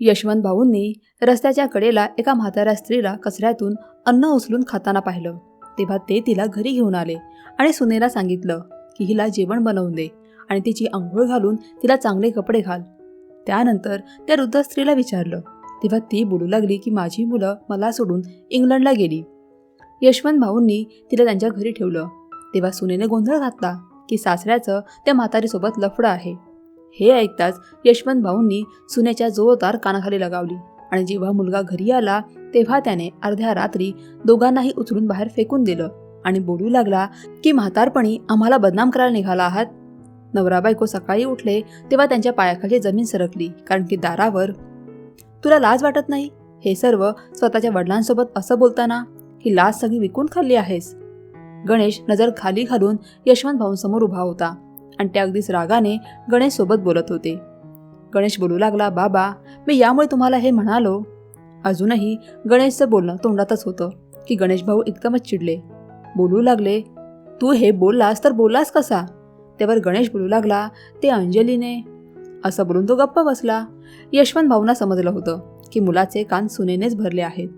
यशवंत भाऊंनी रस्त्याच्या कडेला एका म्हाताऱ्या स्त्रीला कचऱ्यातून अन्न उचलून खाताना पाहिलं. तेव्हा ते तिला घरी घेऊन आले आणि सुनेला सांगितलं की हिला जेवण बनवून दे आणि तिची आंघोळ घालून तिला चांगले कपडे घाल. त्यानंतर त्या वृद्ध स्त्रीला विचारलं. तेव्हा ती बोलू लागली की माझी मुलं मला सोडून इंग्लंडला गेली. यशवंत भाऊंनी तिला त्यांच्या घरी ठेवलं. तेव्हा सुनेने गोंधळ घातला की सासऱ्याचं त्या म्हातारीसोबत लफडं आहे. हे ऐकताच यशवंत भाऊंनी सुन्याच्या जोरदार कानाखाली लगावली आणि जेव्हा मुलगा घरी आला तेव्हा त्याने अर्ध्या रात्री दोघांनाही उचलून बाहेर फेकून दिलं आणि बोलू लागला की म्हातारपणी आम्हाला बदनाम करायला निघाला आहात. नवरा बायको सकाळी उठले तेव्हा त्यांच्या पायाखाली जमीन सरकली कारण की दारावर तुला लाज वाटत नाही? हे सर्व स्वतःच्या वडिलांसोबत असं बोलताना? ही लाज सगळी विकून खाल्ली आहेस? गणेश नजर खाली घालून यशवंत भाऊंसमोर उभा होता. आणि त्या अगदीच रागाने गणेशसोबत बोलत होते. गणेश बोलू लागला बाबा मी यामुळे तुम्हाला हे म्हणालो. अजूनही गणेशचं बोलणं तोंडातच होतं की गणेश भाऊ एकदमच चिडले बोलू लागले तू हे बोललास तर बोललास कसा? त्यावर गणेश बोलू लागला ते अंजलीने. असं बोलून तो गप्प बसला. यशवंत भाऊना समजलं होतं की मुलाचे कान सुनेनेच भरले आहेत.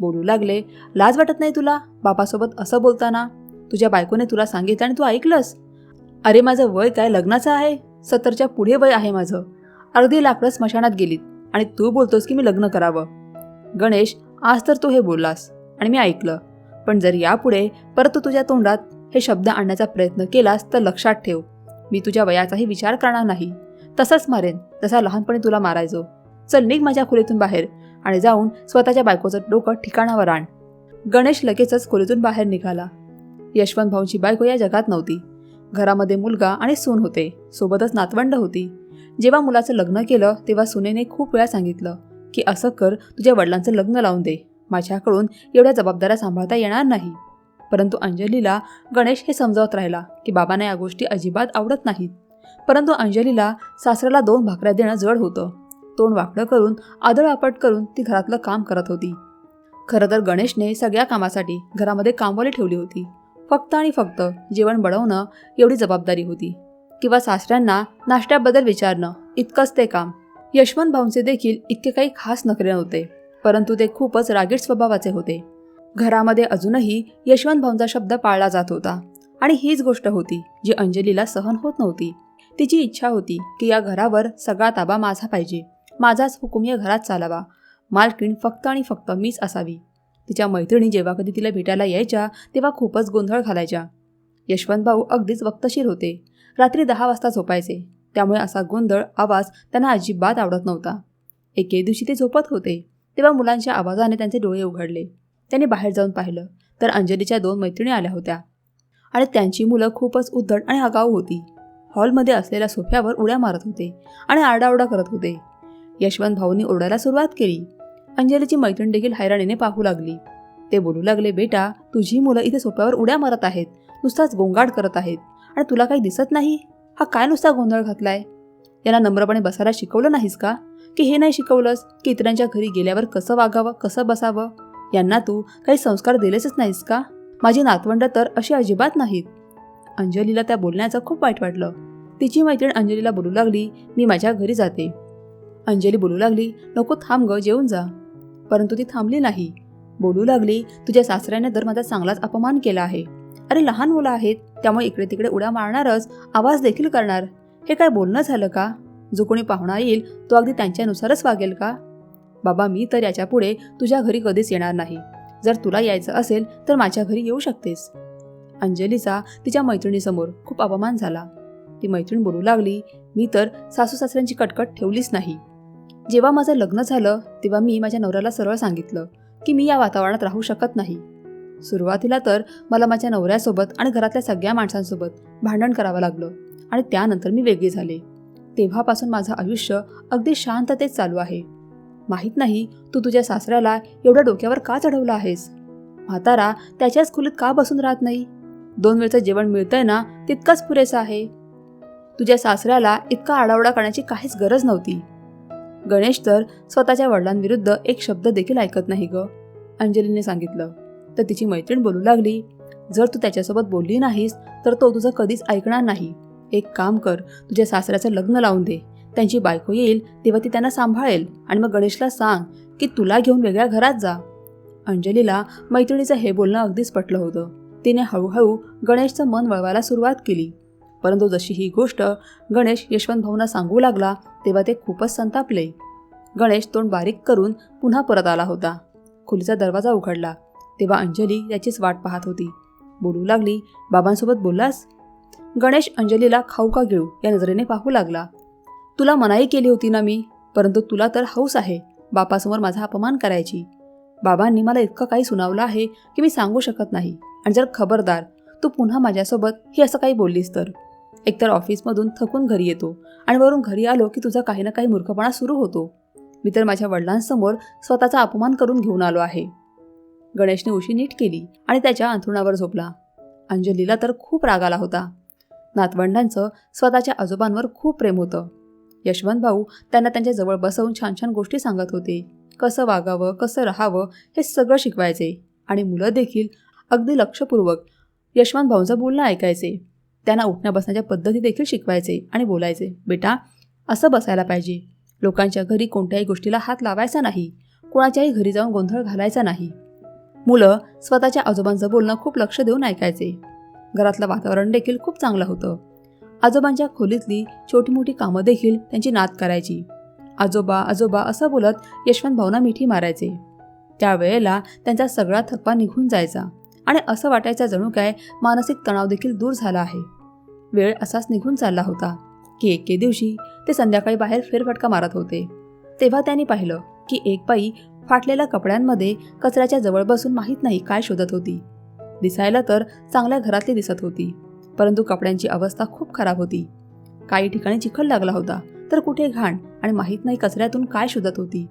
बोलू लागले लाज वाटत नाही तुला? बापासोबत असं बोलताना? तुझ्या बायकोने तुला सांगितलं आणि तू ऐकलंस? अरे माझं वय काय लग्नाचं आहे? सत्तरच्या पुढे वय आहे माझं. अर्धी लाकडं स्मशानात गेलीत आणि तू बोलतोस की मी लग्न करावं. गणेश आज तर तू हे बोललास आणि मी ऐकलं. पण जर यापुढे परत तू तुझ्या तोंडात हे शब्द आणण्याचा प्रयत्न केलास तर लक्षात ठेव. मी तुझ्या वयाचाही विचार करणार नाही. तसंच मारेन जसा लहानपणी तुला मारायचो. चल निघ माझ्या खोलीतून बाहेर आणि जाऊन स्वतःच्या बायकोचं डोकं ठिकाणावर आण. गणेश लगेचच खोलीतून बाहेर निघाला. यशवंत भाऊंची बायको या जगात नव्हती. घरामध्ये मुलगा आणि सून होते. सोबतच नातवंड होती. जेव्हा मुलाचं लग्न केलं तेव्हा सुनेने खूप वेळा सांगितलं की असं कर तुझ्या वडिलांचं लग्न लावून दे. माझ्याकडून एवढ्या जबाबदाऱ्या सांभाळता येणार नाही. परंतु अंजलीला गणेश हे समजावत राहिला की बाबांना या गोष्टी अजिबात आवडत नाहीत. परंतु अंजलीला सासऱ्याला दोन भाकऱ्या देणं जड होतं. तोंड वाकडं करून आदळआपट करून ती घरातलं काम करत होती. खरं तर गणेशने सगळ्या कामासाठी घरामध्ये कामवाली ठेवली होती. फक्त आणि फक्त जेवण बनवणं एवढी जबाबदारी होती. किंवा सासऱ्यांना नाश्त्याबद्दल विचारणं इतकंच ते काम. यशवंत भाऊंचे देखील इतके काही खास नखरे नव्हते परंतु ते खूपच रागीट स्वभावाचे होते. घरामध्ये अजूनही यशवंत भाऊंचा शब्द पाळला जात होता. आणि हीच गोष्ट होती जी अंजलीला सहन होत नव्हती. तिची इच्छा होती की या घरावर सगळा ताबा माझा पाहिजे. माझाच हुकुम या घरात चालावा. मालकीण फक्त आणि फक्त मीच असावी. तिच्या मैत्रिणी जेव्हा कधी तिला भेटायला यायच्या तेव्हा खूपच गोंधळ घालायच्या. यशवंत भाऊ अगदीच वक्तशीर होते. रात्री दहा वाजता झोपायचे. त्यामुळे असा गोंधळ आवाज त्यांना अजिबात आवडत नव्हता. एके दिवशी ते झोपत होते. तेव्हा मुलांच्या आवाजाने त्यांचे डोळे उघडले. त्यांनी बाहेर जाऊन पाहिलं तर अंजलीच्या दोन मैत्रिणी आल्या होत्या. आणि त्यांची मुलं खूपच उद्धट आणि आगाऊ होती. हॉलमध्ये असलेल्या सोफ्यावर उड्या मारत होते आणि आरडाओरडा करत होते. यशवंत भाऊंनी ओरडायला सुरुवात केली. अंजलीची मैत्रीण देखील हैराणीने पाहू लागली. ते बोलू लागले बेटा तुझी मुलं इथे सोप्यावर उड्या मारत आहेत. नुसताच गोंगाट करत आहेत. आणि तुला काही दिसत नाही? हा काय नुसता गोंधळ घातलाय? यांना नम्रपणे बसायला शिकवलं नाहीस का? की हे नाही शिकवलंस की इतरांच्या घरी गेल्यावर कसं वागावं कसं बसावं? यांना तू काही संस्कार दिलेच नाहीस का? माझी नातवंड तर अशी अजिबात नाहीत. अंजलीला त्या बोलण्याचं खूप वाईट वाटलं. तिची मैत्रीण अंजलीला बोलू लागली मी माझ्या घरी जाते. अंजली बोलू लागली नको थांब ग जेवून जा. परंतु ती थांबली नाही. बोलू लागली तुझ्या सासऱ्याने तर माझा चांगलाच अपमान केला आहे. अरे लहान मुलं आहेत त्यामुळे इकडे तिकडे उड्या मारणारच आवाज देखील करणार. हे काय बोलणं झालं का? जो कोणी पाहुणा येईल तो अगदी त्यांच्यानुसारच वागेल का? बाबा मी तर याच्यापुढे तुझ्या घरी कधीच येणार नाही. जर तुला यायचं असेल तर माझ्या घरी येऊ शकतेस. अंजलीचा तिच्या मैत्रिणीसमोर खूप अपमान झाला. ती मैत्रीण बोलू लागली मी तर सासू सासऱ्यांची कटकट ठेवलीच नाही. जेव्हा माझं लग्न झालं तेव्हा मी माझ्या नवऱ्याला सरळ सांगितलं की मी या वातावरणात राहू शकत नाही. सुरुवातीला तर मला माझ्या नवऱ्यासोबत आणि घरातल्या सगळ्या माणसांसोबत भांडण करावं लागलं आणि त्यानंतर मी वेगळी झाले. तेव्हापासून माझं आयुष्य अगदी शांततेत चालू आहे. माहीत नाही तू तुझ्या सासऱ्याला एवढ्या डोक्यावर का चढवलं आहेस? म्हातारा त्याच्याच खोलीत का बसून राहत नाही? दोन वेळचं जेवण मिळतंय ना तितकंच पुरेसं आहे. तुझ्या सासऱ्याला इतका आडावडा करण्याची काहीच गरज नव्हती. गणेश तर स्वतःच्या वडिलांविरुद्ध एक शब्द देखील ऐकत नाही ग. अंजलीने सांगितलं तर तिची मैत्रीण बोलू लागली. जर तू त्याच्यासोबत बोलली नाहीस तर तो तुझं कधीच ऐकणार नाही. एक काम कर तुझ्या सासऱ्याचं लग्न लावून दे. त्यांची बायको येईल तेव्हा ती त्यांना सांभाळेल आणि मग गणेशला सांग की तुला घेऊन वेगळ्या घरात जा. अंजलीला मैत्रिणीचं हे बोलणं अगदीच पटलं होतं. तिने हळूहळू गणेशचं मन वळवायला सुरुवात केली. परंतु जशी ही गोष्ट गणेश यशवंत भाऊंना सांगू लागला तेव्हा ते खूपच संतापले. गणेश तोंड बारीक करून पुन्हा परत आला होता. खोलीचा दरवाजा उघडला. तेव्हा अंजली याचीच वाट पाहत होती. बोलू लागली बाबांसोबत बोललास? गणेश अंजलीला खाऊ का घेऊ या नजरेने पाहू लागला. तुला मनाई केली होती ना मी परंतु तुला तर हौस आहे बापासमोर माझा अपमान करायची. बाबांनी मला इतकं काही सुनावलं आहे की मी सांगू शकत नाही. आणि जर खबरदार तू पुन्हा माझ्यासोबत ही असं काही बोललीस तर? एकतर ऑफिसमधून थकून घरी येतो आणि वरून घरी आलो की तुझा काही ना काही मूर्खपणा सुरू होतो. मी तर माझ्या वडिलांसमोर स्वतःचा अपमान करून घेऊन आलो आहे. गणेशने उशी नीट केली आणि त्याच्या अंथरुणावर झोपला. अंजलीला तर खूप राग आला होता. नातवंडांचं स्वतःच्या आजोबांवर खूप प्रेम होतं. यशवंत भाऊ त्यांना त्यांच्या जवळ बसवून छान छान गोष्टी सांगत होते. कसं वागावं कसं राहावं हे सगळं शिकवायचे आणि मुलं देखील अगदी लक्षपूर्वक यशवंत भाऊंचं बोलणं ऐकायचे. त्यांना उठण्या बसण्याच्या पद्धती देखील शिकवायचे आणि बोलायचे. बेटा असं बसायला पाहिजे. लोकांच्या घरी कोणत्याही गोष्टीला हात लावायचा नाही. कोणाच्याही घरी जाऊन गोंधळ घालायचा नाही. मुलं स्वतःच्या आजोबांचं बोलणं खूप लक्ष देऊन ऐकायचे. घरातलं वातावरण देखील खूप चांगलं होतं. आजोबांच्या खोलीतली छोटी मोठी कामं देखील त्यांची नात करायची. आजोबा आजोबा असं बोलत यशवंत भाऊना मिठी मारायचे. त्यावेळेला त्यांचा सगळा थप्पा निघून जायचा. आणि असं वाटायचं जणू काय मानसिक तणाव देखील दूर झाला आहे. वेळ असाच निघून चालला होता की एके दिवशी ते संध्याकाळी बाहेर फेरफटका मारत होते. तेव्हा त्यांनी पाहिलं की एक बाई फाटलेल्या कपड्यांमध्ये कचऱ्याच्या जवळ बसून माहीत नाही काय शोधत होती. दिसायला तर चांगल्या घरातली दिसत होती परंतु कपड्यांची अवस्था खूप खराब होती. काही ठिकाणी चिखल लागला होता तर कुठे घाण आणि माहीत नाही कचऱ्यातून काय शोधत होती.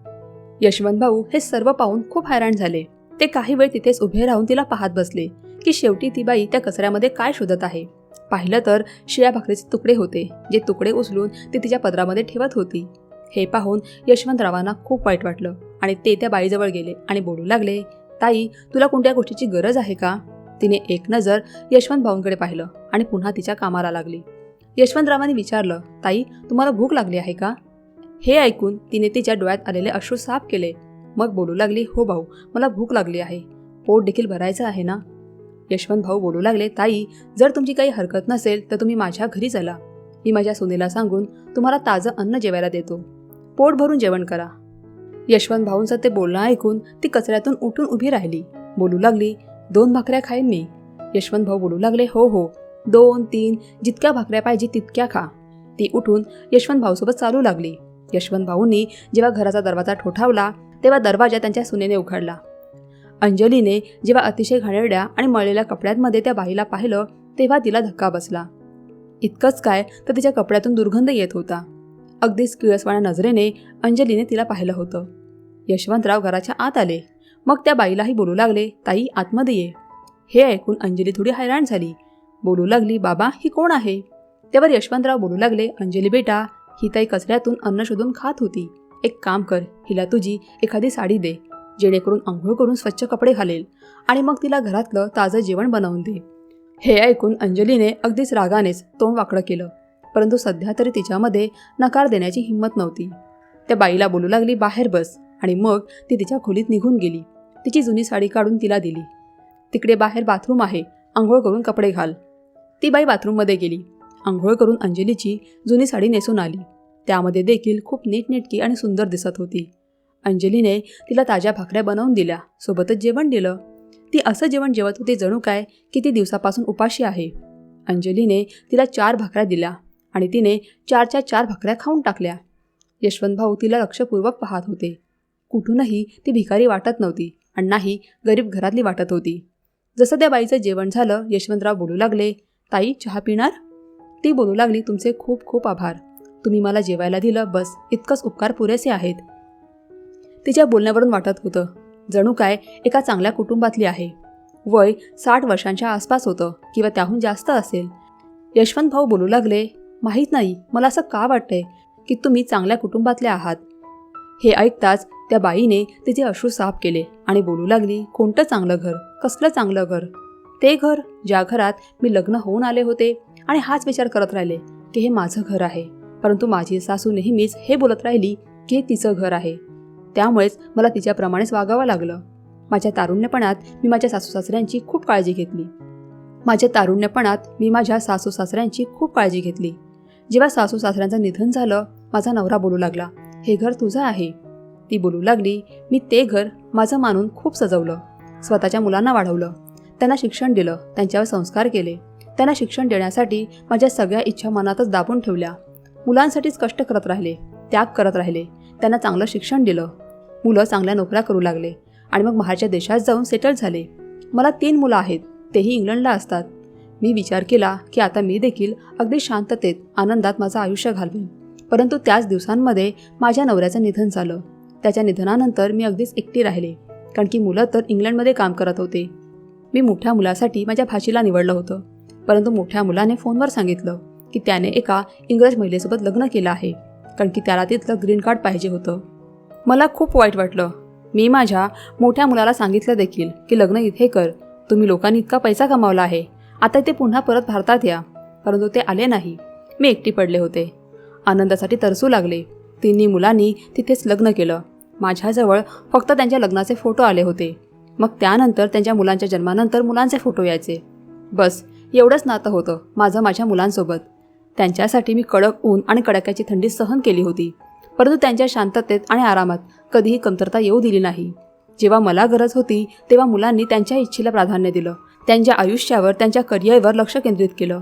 यशवंत भाऊ हे सर्व पाहून खूप हैराण झाले. ते काही वेळ तिथेच उभे राहून तिला पाहत बसले की शेवटी ती बाई त्या कचऱ्यामध्ये काय शोधत आहे. पाहिलं तर शिळ्या भाकरीचे तुकडे होते जे तुकडे उचलून ती तिच्या पदरामध्ये ठेवत होती. हे पाहून यशवंतरावांना खूप वाईट वाटलं आणि ते त्या बाईजवळ गेले आणि बोलू लागले ताई तुला कोणत्या गोष्टीची गरज आहे का? तिने एक नजर यशवंत भाऊंकडे पाहिलं आणि पुन्हा तिच्या कामाला लागली. यशवंतरावांनी विचारलं ताई तुम्हाला भूक लागली आहे का? हे ऐकून तिने तिच्या डोळ्यात आलेले अश्रू साफ केले. मग बोलू लागली हो भाऊ मला भूक लागली आहे. पोट देखील भरायचं आहे ना? यशवंत भाऊ बोलू लागले ताई जर तुमची काही हरकत नसेल तर तुम्ही माझ्या घरी चला. मी माझ्या सुनेला सांगून तुम्हाला ताजं अन्न जेवायला देतो. पोट भरून जेवण करा. यशवंत भाऊंचं ते बोलणं ऐकून ती कचऱ्यातून उठून उभी राहिली. बोलू लागली दोन भाकऱ्या खाईन मी. यशवंत भाऊ बोलू लागले हो हो. दोन तीन जितक्या भाकऱ्या पाहिजे तितक्या खा. ती उठून यशवंत भाऊसोबत चालू लागली. यशवंत भाऊंनी जेव्हा घराचा दरवाजा ठोठावला तेव्हा दरवाजा त्यांच्या सुनेने उघडला. अंजलीने जेव्हा अतिशय घाणेरड्या आणि मळलेल्या कपड्यांमध्ये त्या बाईला पाहिलं तेव्हा तिला धक्का बसला. इतकंच काय तर तिच्या कपड्यातून दुर्गंध येत होता. अगदीच किळसवाण्या नजरेने अंजलीने तिला पाहिलं होतं. यशवंतराव घराच्या आत आले. मग त्या बाईलाही बोलू लागले ताई आतमध्ये ये. हे ऐकून अंजली थोडी हैराण झाली. बोलू लागली बाबा ही कोण आहे? त्यावर यशवंतराव बोलू लागले अंजली बेटा ही ताई कचऱ्यातून अन्न शोधून खात होती. एक काम कर हिला तुझी एखादी साडी दे. जेणेकरून आंघोळ करून स्वच्छ कपडे घालेल आणि मग तिला घरातलं ताजं जेवण बनवून दे. हे ऐकून अंजलीने अगदीच रागानेच तोंड वाकडं केलं. परंतु सध्या तरी तिच्यामध्ये नकार देण्याची हिंमत नव्हती. त्या बाईला बोलू लागली बाहेर बस. आणि मग ती तिच्या खोलीत निघून गेली. तिची जुनी साडी काढून तिला दिली. तिकडे बाहेर बाथरूम आहे. आंघोळ करून कपडे घाल. ती बाई बाथरूममध्ये गेली. आंघोळ करून अंजलीची जुनी साडी नेसून आली. त्यामध्ये देखील खूप नीटनेटकी आणि सुंदर दिसत होती. अंजलीने तिला ताज्या भाकऱ्या बनवून दिल्या. सोबतच जेवण दिलं. ती असं जेवण जेवत होती जणू काय किती दिवसापासून उपाशी आहे. अंजलीने तिला चार भाकऱ्या दिल्या आणि तिने चारच्या चार भाकऱ्या खाऊन टाकल्या. यशवंत भाऊ तिला लक्षपूर्वक पाहत होते. कुठूनही ती भिकारी वाटत नव्हती आणि नाही गरीब घरातली वाटत होती. जसं त्या बाईचं जेवण झालं यशवंतराव बोलू लागले ताई चहा पिणार? ती बोलू लागली तुमचे खूप खूप आभार. तुम्ही मला जेवायला दिलं बस इतकंच उपकार पुरेसे आहेत. तिच्या बोलण्यावरून वाटत होतं. जणू काय एका चांगल्या कुटुंबातली आहे. वय साठ वर्षांच्या आसपास होतं किंवा त्याहून जास्त असेल. यशवंत भाऊ बोलू लागले माहीत नाही मला असं का वाटतंय की तुम्ही चांगल्या कुटुंबातले आहात? हे ऐकताच त्या बाईने तिचे अश्रू साफ केले आणि बोलू लागली कोणतं चांगलं घर? कसलं चांगलं घर? ते घर ज्या घरात मी लग्न होऊन आले होते आणि हाच विचार करत राहिले की हे माझं घर आहे. परंतु माझी सासू नेहमीच हे बोलत राहिली की हे तिचं घर आहे. त्यामुळेच मला तिच्याप्रमाणेच वागावं लागलं. माझ्या तारुण्यपणात मी माझ्या सासू सासऱ्यांची खूप काळजी घेतली. माझ्या तारुण्यपणात मी माझ्या सासू सासऱ्यांची खूप काळजी घेतली. जेव्हा सासू सासऱ्यांचं निधन झालं माझा नवरा बोलू लागला हे घर तुझं आहे. ती बोलू लागली मी ते घर माझं मानून खूप सजवलं स्वतःच्या मुलांना वाढवलं त्यांना शिक्षण दिलं त्यांच्यावर संस्कार केले त्यांना शिक्षण देण्यासाठी माझ्या सगळ्या इच्छा मनातच दाबून ठेवल्या. मुलांसाठीच कष्ट करत राहिले त्याग करत राहिले त्यांना चांगलं शिक्षण दिलं मुलं चांगल्या नोकऱ्या करू लागले आणि मग बाहेरच्या देशात जाऊन सेटल झाले. मला तीन मुलं आहेत तेही इंग्लंडला असतात. मी विचार केला की आता मी देखील अगदी शांततेत आनंदात माझं आयुष्य घालवेन. परंतु त्याच दिवसांमध्ये माझ्या नवऱ्याचं निधन झालं. त्याच्या निधनानंतर मी अगदीच एकटी राहिले कारण की मुलं तर इंग्लंडमध्ये काम करत होते. मी मोठ्या मुलासाठी माझ्या भाषेला निवडलं होतं. परंतु मोठ्या मुलाने फोनवर सांगितलं की त्याने एका इंग्रज महिलेसोबत लग्न केलं आहे कारण की त्याला तिथलं ग्रीन कार्ड पाहिजे होतं. मला खूप वाईट वाटलं. मी माझ्या मोठ्या मुलाला सांगितलं देखील की लग्न इथे कर. तुम्ही लोकांनी इतका पैसा कमावला आहे. आता ते पुन्हा परत भारतात या. परंतु ते आले नाही. मी एकटी पडले होते. आनंदासाठी तरसू लागले. तिन्ही मुलांनी तिथेच लग्न केलं. माझ्याजवळ फक्त त्यांच्या लग्नाचे फोटो आले होते. मग त्यानंतर त्यांच्या मुलांच्या जन्मानंतर मुलांचे फोटो यायचे. बस एवढंच नातं होतं माझं माझ्या मुलांसोबत. त्यांच्यासाठी मी कडक ऊन आणि कडाक्याची थंडी सहन केली होती. परंतु त्यांच्या शांततेत आणि आरामात कधीही कमतरता येऊ दिली नाही. जेव्हा मला गरज होती तेव्हा मुलांनी त्यांच्या इच्छेला प्राधान्य दिलं. त्यांच्या आयुष्यावर त्यांच्या करिअरवर लक्ष केंद्रित केलं.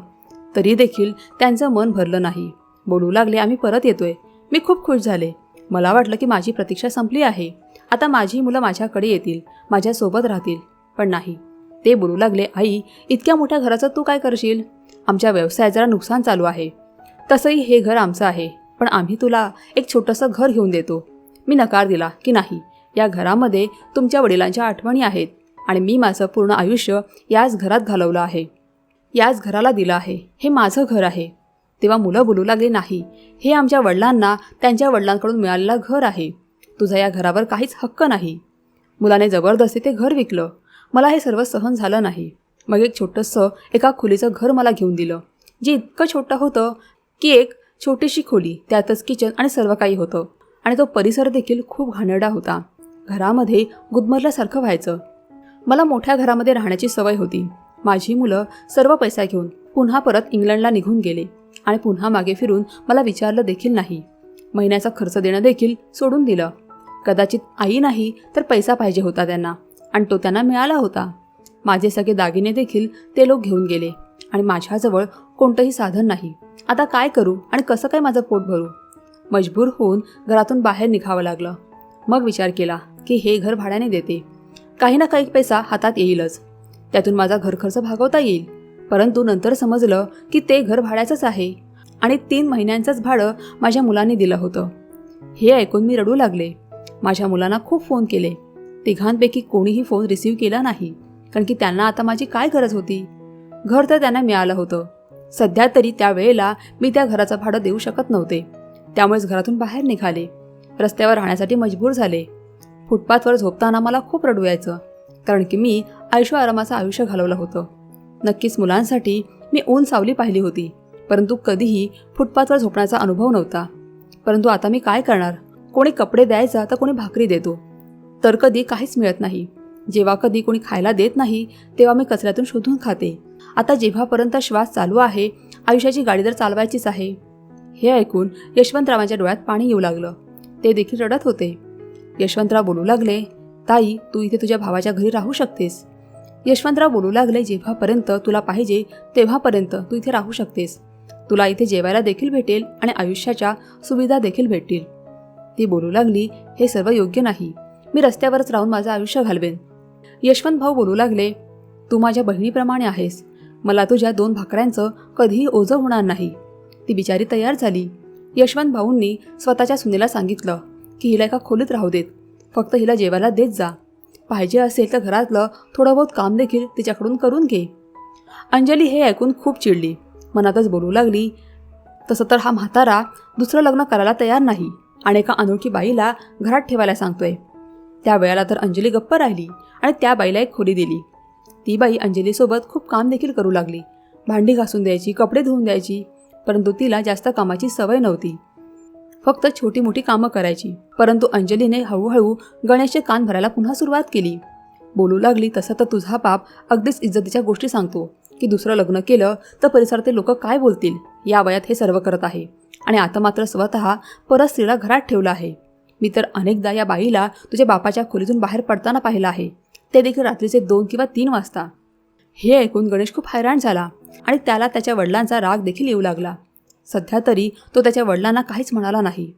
तरी देखील त्यांचं मन भरलं नाही. बोलू लागले आम्ही परत येतोय. मी खूप खुश झाले. मला वाटलं की माझी प्रतीक्षा संपली आहे. आता माझी मुलं माझ्याकडे येतील माझ्यासोबत राहतील. पण नाही. ते बोलू लागले आई इतक्या मोठ्या घराचं तू काय करशील? आमच्या व्यवसायात जरा नुकसान चालू आहे. तसंही हे घर आमचं आहे. पण आम्ही तुला एक छोटंसं घर घेऊन देतो. मी नकार दिला की नाही. या घरामध्ये तुमच्या वडिलांच्या आठवणी आहेत आणि मी माझं पूर्ण आयुष्य याच घरात घालवलं आहे. याच घराला दिलं आहे. हे माझं घर आहे. तेव्हा मुलं बोलू लागली नाही. हे आमच्या वडिलांना त्यांच्या वडिलांकडून मिळालेलं घर आहे. तुझा या घरावर काहीच हक्क नाही. मुलाने जबरदस्ती ते घर विकलं. मला हे सर्व सहन झालं नाही. मग एक छोटंसं एका खोलीचं घर मला घेऊन दिलं. जे इतकं छोटं होतं की एक छोटीशी खोली त्यातच किचन आणि सर्व काही होतं. आणि तो परिसर देखील खूप घाणेरडा होता. घरामध्ये गुदमरल्यासारखं व्हायचं. मला मोठ्या घरामध्ये राहण्याची सवय होती. माझी मुलं सर्व पैसा घेऊन पुन्हा परत इंग्लंडला निघून गेले आणि पुन्हा मागे फिरून मला विचारलं देखील नाही. महिन्याचा खर्च देणं देखील सोडून दिलं. कदाचित आई नाही तर पैसा पाहिजे होता त्यांना आणि तो त्यांना मिळाला होता. माझे सगळे दागिने देखील ते लोक घेऊन गेले आणि माझ्याजवळ कोणतंही साधन नाही. आता काय करू आणि कसं काय माझं पोट भरू? मजबूर होऊन घरातून बाहेर निघावं लागलं. मग विचार केला की हे घर भाड्याने देते. काही ना काही पैसा हातात येईलच. त्यातून माझा घर खर्च भागवता येईल. परंतु नंतर समजलं की ते घर भाड्याचंच आहे आणि तीन महिन्यांचंच भाडं माझ्या मुलांनी दिलं होतं. हे ऐकून मी रडू लागले. माझ्या मुलांना खूप फोन केले. तिघांपैकी कोणीही फोन रिसीव्ह केला नाही. कारण की त्यांना आता माझी काय गरज होती? घर तर त्यांना मिळालं होतं. सध्या तरी त्यावेळेला मी त्या घराचं भाडं देऊ शकत नव्हते. त्यामुळेच घरातून बाहेर निघाले. रस्त्यावर राहण्यासाठी मजबूर झाले. फुटपाथवर झोपताना मला खूप रडू यायचं कारण की मी आयुष्य आरामाचं आयुष्य घालवलं होतं. नक्कीच मुलांसाठी मी ऊन सावली पाहिली होती परंतु कधीही फुटपाथवर झोपण्याचा अनुभव नव्हता. परंतु आता मी काय करणार? कोणी कपडे द्यायचा तर कोणी भाकरी देतो. तर कधी काहीच मिळत नाही. जेव्हा कधी कोणी खायला देत नाही तेव्हा मी कचऱ्यातून शोधून खाते. आता जेव्हापर्यंत श्वास चालू आहे आयुष्याची गाडी तर चालवायचीच आहे. हे ऐकून यशवंतरावांच्या डोळ्यात पाणी येऊ लागलं. ते देखील रडत होते. यशवंतराव बोलू लागले ताई तू इथे तुझ्या भावाच्या घरी राहू शकतेस. यशवंतराव बोलू लागले जेव्हापर्यंत तुला पाहिजे तेव्हापर्यंत तू इथे राहू शकतेस. तुला इथे जेवायला देखील भेटेल आणि आयुष्याच्या सुविधा देखील भेटतील. ती बोलू लागली हे सर्व योग्य नाही. मी रस्त्यावरच राहून माझं आयुष्य घालवेन. यशवंत भाऊ बोलू लागले तू माझ्या बहिणीप्रमाणे आहेस. मला तुझ्या दोन भाकऱ्यांचं कधीही ओझं होणार नाही. ती बिचारी तयार झाली. यशवंत भाऊंनी स्वतःच्या सुनेला सांगितलं की हिला एका खोलीत राहू देत. फक्त हिला जेवायला देत जा. पाहिजे असेल तर घरातलं थोडं बहुत काम देखील तिच्याकडून करून घे. अंजली हे ऐकून खूप चिडली. मनातच बोलू लागली. तसं तर हा म्हातारा दुसरं लग्न करायला तयार नाही आणि एका अनोळखी बाईला घरात ठेवायला सांगतोय. त्या वेळेला तर अंजली गप्प राहिली आणि त्या बाईला एक खोली दिली. ती बाई अंजलीसोबत खूप काम देखील करू लागली. भांडी घासून द्यायची कपडे धुवून द्यायची परंतु तिला जास्त कामाची सवय नव्हती. फक्त छोटी मोठी कामं करायची परंतु अंजलीने हळूहळू गणेशचे कान भरायला पुन्हा सुरुवात केली. बोलू लागली तसं तर तुझा बाप अगदीच इज्जतीच्या गोष्टी सांगतो. की दुसरं लग्न केलं तर परिसरातील लोक काय बोलतील? या वयात हे सर्व करत आहे. आणि आता मात्र स्वतः परत स्त्रीला घरात ठेवलं आहे. मी तर अनेकदा या बाईला तुझ्या बापाच्या खोलीतून बाहेर पडताना पाहिलं आहे. ते देखील रात्रीचे दोन किंवा तीन वाजता. हे ऐकून गणेश खूप हैराण झाला आणि त्याला त्याच्या वडिलांचा राग देखील येऊ लागला. सध्या तरी तो त्याच्या वडिलांना काहीच म्हणाला नाही.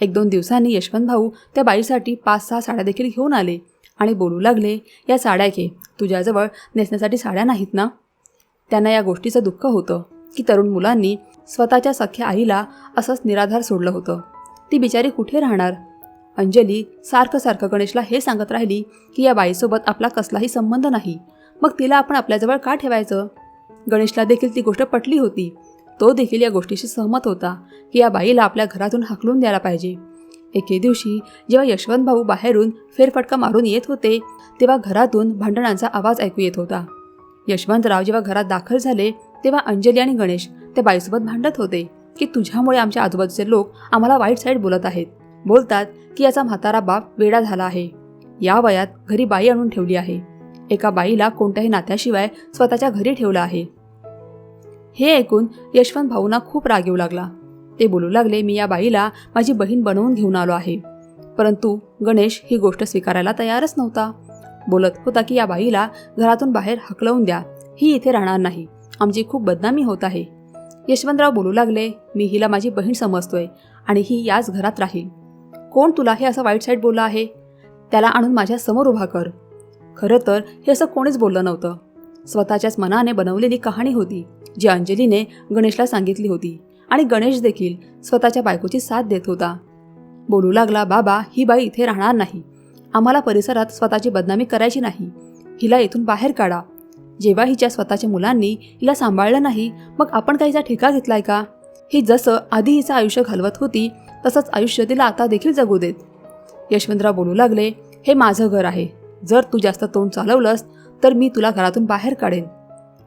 एक दोन दिवसांनी यशवंत भाऊ त्या बाईसाठी पाच सहा साड्या देखील घेऊन आले आणि बोलू लागले या साड्या घे. तुझ्याजवळ नेसण्यासाठी साड्या नाहीत ना? त्यांना या गोष्टीचं दुःख होतं की तरुण मुलांनी स्वतःच्या सख्या आईला असंच निराधार सोडलं होतं. ती बिचारी कुठे राहणार? अंजली सारखं सारखं गणेशला हे सांगत राहिली की या बाईसोबत आपला कसलाही संबंध नाही. मग तिला आपण आपल्याजवळ का ठेवायचं? गणेशला देखील ती गोष्ट पटली होती. तो देखील या गोष्टीशी सहमत होता की या बाईला आपल्या घरातून हाकलून द्यायला पाहिजे. एके दिवशी जेव्हा यशवंत भाऊ बाहेरून फेरफटका मारून येत होते तेव्हा घरातून भांडणांचा आवाज ऐकू येत होता. यशवंतराव जेव्हा घरात दाखल झाले तेव्हा अंजली आणि गणेश त्या बाईसोबत भांडत होते की तुझ्यामुळे आमच्या आजूबाजूचे लोक आम्हाला वाईट साईड बोलत आहेत. बोलतात की याचा म्हातारा बाप वेडा झाला आहे. या वयात घरी बाई आणून ठेवली आहे. एका बाईला कोणत्याही नात्याशिवाय स्वतःच्या घरी ठेवलं आहे. हे ऐकून यशवंत भाऊंना खूप राग येऊ लागला. ते बोलू लागले मी या बाईला माझी बहीण बनवून घेऊन आलो आहे. परंतु गणेश ही गोष्ट स्वीकारायला तयारच नव्हता. बोलत होता की या बाईला घरातून बाहेर हकलवून द्या. ही इथे राहणार नाही. आमची खूप बदनामी होत आहे. यशवंतराव बोलू लागले मी हिला माझी बहीण समजतोय आणि ही याच घरात राहील. कोण तुला हे असं वाईट साईड बोललं आहे? त्याला आणून माझ्यासमोर उभा कर. खरं तर हे असं कोणीच बोललं नव्हतं. स्वतःच्याच मनाने बनवलेली कहाणी होती जी अंजलीने गणेशला सांगितली होती आणि गणेश देखील स्वतःच्या बायकोची साथ देत होता. बोलू लागला बाबा ही बाई इथे राहणार नाही. आम्हाला परिसरात स्वतःची बदनामी करायची नाही. हिला इथून बाहेर काढा. जेव्हा हिच्या स्वतःच्या मुलांनी हिला सांभाळलं नाही मग आपण काहीचा ठेका घेतलाय का? ही जसं आधी हिचं आयुष्य घालवत होती तसंच आयुष्य तिला आता देखील जगू देत. यशवंतराव बोलू लागले हे माझं घर आहे. जर तू जास्त तोंड चालवलंस तर मी तुला घरातून बाहेर काढेन.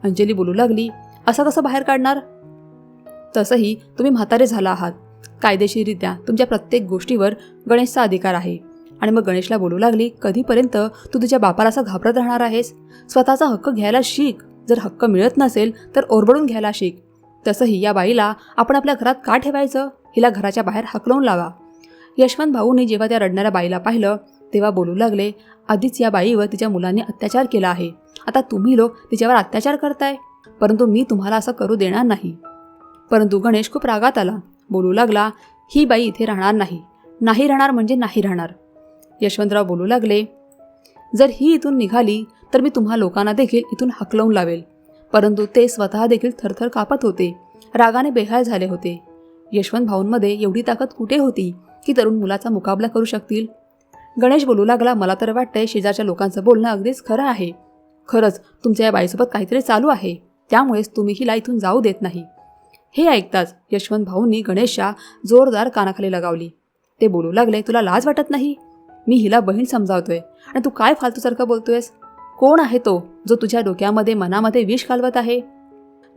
अंजली बोलू लागली असं कसं बाहेर काढणार? तसंही तुम्ही म्हातारे झाला आहात. कायदेशीररित्या तुमच्या प्रत्येक गोष्टीवर गणेशचा अधिकार आहे. आणि मग गणेशला बोलू लागली कधीपर्यंत तू तुझ्या बापाला असं घाबरत राहणार आहेस? स्वतःचा हक्क घ्यायला शिक. जर हक्क मिळत नसेल तर ओरबडून घ्यायला शिक. तसंही या बाईला आपण आपल्या घरात का ठेवायचं? हिला घराच्या बाहेर हकलवून लावा. यशवंत भाऊनी जेव्हा त्या रडणाऱ्या बाईला पाहिलं तेव्हा बोलू लागले आधीच या बाईवर तिच्या मुलांनी अत्याचार केला आहे. आता तुम्ही लोक तिच्यावर अत्याचार करताय. परंतु मी तुम्हाला असं करू देणार नाही. परंतु गणेश खूप रागात आला. बोलू लागला ही बाई इथे राहणार नाही. नाही राहणार म्हणजे नाही राहणार. यशवंतराव बोलू लागले जर ही इथून निघाली तर मी तुम्हा लोकांना देखील इथून हकलवून लावेल. परंतु ते स्वतः देखील थरथर कापत होते. रागाने बेहाल झाले होते. यशवंत भाऊंमध्ये एवढी ताकद कुठे होती की तरुण मुलाचा मुकाबला करू शकतील? गणेश बोलू लागला मला तर वाटतंय शेजारच्या लोकांचं बोलणं अगदीच खरं आहे. खरंच तुमच्या या बाईसोबत काहीतरी चालू आहे. त्यामुळेच तुम्ही हिला इथून जाऊ देत नाही. हे ऐकताच यशवंत भाऊंनी गणेशच्या जोरदार कानाखाली लगावली. ते बोलू लागले तुला लाज वाटत नाही? मी हिला बहीण समजावतोय. आणि तू काय फालतूसारखं बोलतोयस? कोण आहे तो जो तुझ्या डोक्यामध्ये मनामध्ये विष घालवत आहे?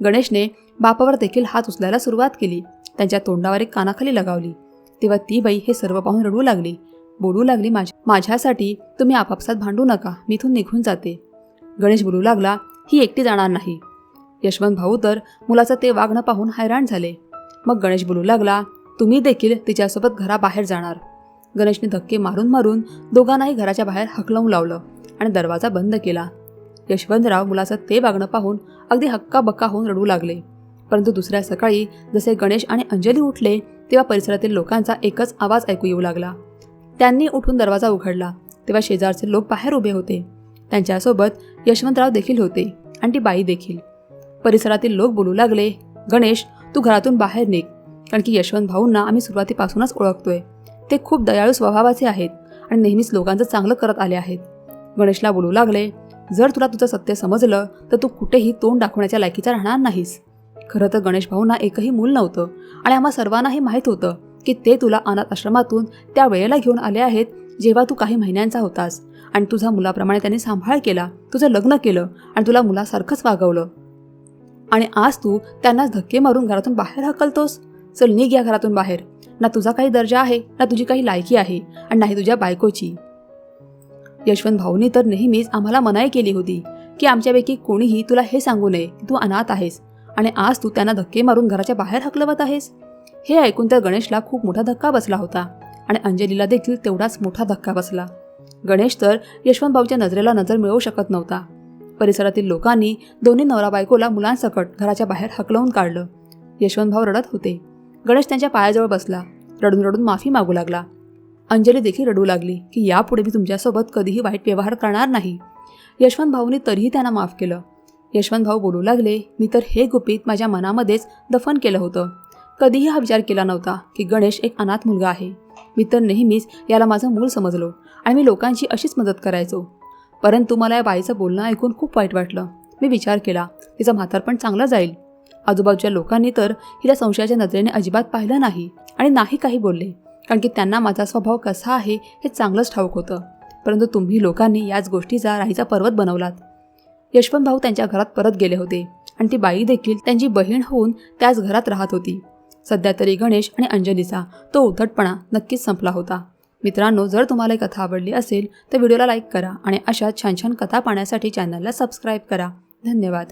गणेशने बापावर देखील हात उचलायला सुरुवात केली. त्यांच्या तोंडावर एक कानाखाली लगावली. तेव्हा ती बाई हे सर्व पाहून रडू लागली. बोलू लागली माझ्या माझ्यासाठी तुम्ही आपापसात भांडू नका. मी इथून निघून जाते. गणेश बोलू लागला ही एकटी जाणार नाही. यशवंत भाऊ तर मुलाचं ते वागणं पाहून हैराण झाले. मग गणेश बोलू लागला तुम्ही देखील तिच्यासोबत घराबाहेर जाणार. गणेशने धक्के मारून मारून दोघांनाही घराच्या बाहेर हकलवून लावलं आणि दरवाजा बंद केला. यशवंतराव मुलाचं ते वागणं पाहून अगदी हक्काबक्का होऊन रडू लागले. परंतु दुसऱ्या सकाळी जसे गणेश आणि अंजली उठले तेव्हा परिसरातील लोकांचा एकच आवाज ऐकू येऊ लागला. त्यांनी उठून दरवाजा उघडला. तेव्हा शेजारचे लोक बाहेर उभे होते. त्यांच्यासोबत यशवंतराव देखील होते आणि ती बाई देखील. परिसरातील लोक बोलू लागले गणेश तू घरातून बाहेर निघ. कारण की यशवंत भाऊंना आम्ही सुरुवातीपासूनच ओळखतोय. ते खूप दयाळू स्वभावाचे आहेत आणि नेहमीच लोकांचं चांगलं करत आले आहेत. गणेशला बोलू लागले जर तुला तुझं सत्य समजलं तर तू कुठेही तोंड दाखवण्याच्या लायकीचा राहणार नाहीस. खरं तर गणेश भाऊंना एकही मूल नव्हतं. आणि आम्हा सर्वांनाही माहीत होतं की ते तुला अनाथ आश्रमातून त्या वेळेला घेऊन आले आहेत जेव्हा तू काही महिन्यांचा होतास. आणि तुझा मुलाप्रमाणे त्यांनी सांभाळ केला तुझं लग्न केलं आणि तुला मुलासारखंच वागवलं. आणि आज तू त्यांनाच धक्के मारून घरातून बाहेर हकलतोस चल निघ या घरातून बाहेर. ना तुझा काही दर्जा आहे ना तुझी काही लायकी आहे आणि नाही तुझ्या बायकोची. यशवंत भाऊनी तर नेहमीच आम्हाला मनाई केली होती की आमच्यापैकी कोणीही तुला हे सांगू नये की तू अनाथ आहेस. आणि आज तू त्यांना धक्के मारून घराच्या बाहेर हकलवत आहेस? हे ऐकून तर गणेशला खूप मोठा धक्का बसला होता आणि अंजलीला देखील तेवढाच मोठा धक्का बसला. गणेश तर यशवंत भाऊच्या नजरेला नजर मिळवू शकत नव्हता. परिसरातील लोकांनी दोन्ही नवरा बायकोला मुलांसकट घराच्या बाहेर हकलवून काढलं. यशवंतभाऊ रडत होते. गणेश त्यांच्या पायाजवळ बसला. रडून रडून माफी मागू लागला. अंजली देखील रडू लागली की यापुढे मी तुमच्यासोबत कधीही वाईट व्यवहार करणार नाही. यशवंत भाऊनी तरीही त्यांना माफ केलं. यशवंत भाऊ बोलू लागले मी तर हे गुपित माझ्या मनामध्येच दफन केलं होतं. कधीही हा विचार केला नव्हता की गणेश एक अनाथ मुलगा आहे. मी तर नेहमीच याला माझं मूल समजलो आणि मी लोकांची अशीच मदत करायचो. परंतु मला या बाईचं बोलणं ऐकून खूप वाईट वाटलं. मी विचार केला तिचं म्हातारपण चांगलं जाईल. आजूबाजूच्या लोकांनी तर हिला संशयाच्या नजरेने अजिबात पाहिलं नाही आणि नाही काही बोलले. कारण की त्यांना माझा स्वभाव कसा आहे हे चांगलंच ठाऊक होतं. परंतु तुम्ही लोकांनी याच गोष्टीचा राहीचा पर्वत बनवलात. यशवंत भाऊ त्यांच्या घरात परत गेले होते आणि ती बाई देखील त्यांची बहीण होऊन त्याच घरात राहत होती. सध्या तरी गणेश आणि अंजलीचा तो उद्धटपणा नक्कीच संपला होता. मित्रांनो जर तुम्हाला ही कथा आवडली असेल तर व्हिडिओला लाईक करा आणि अशा छान छान कथा पाहण्यासाठी चॅनलला सबस्क्राईब करा. धन्यवाद.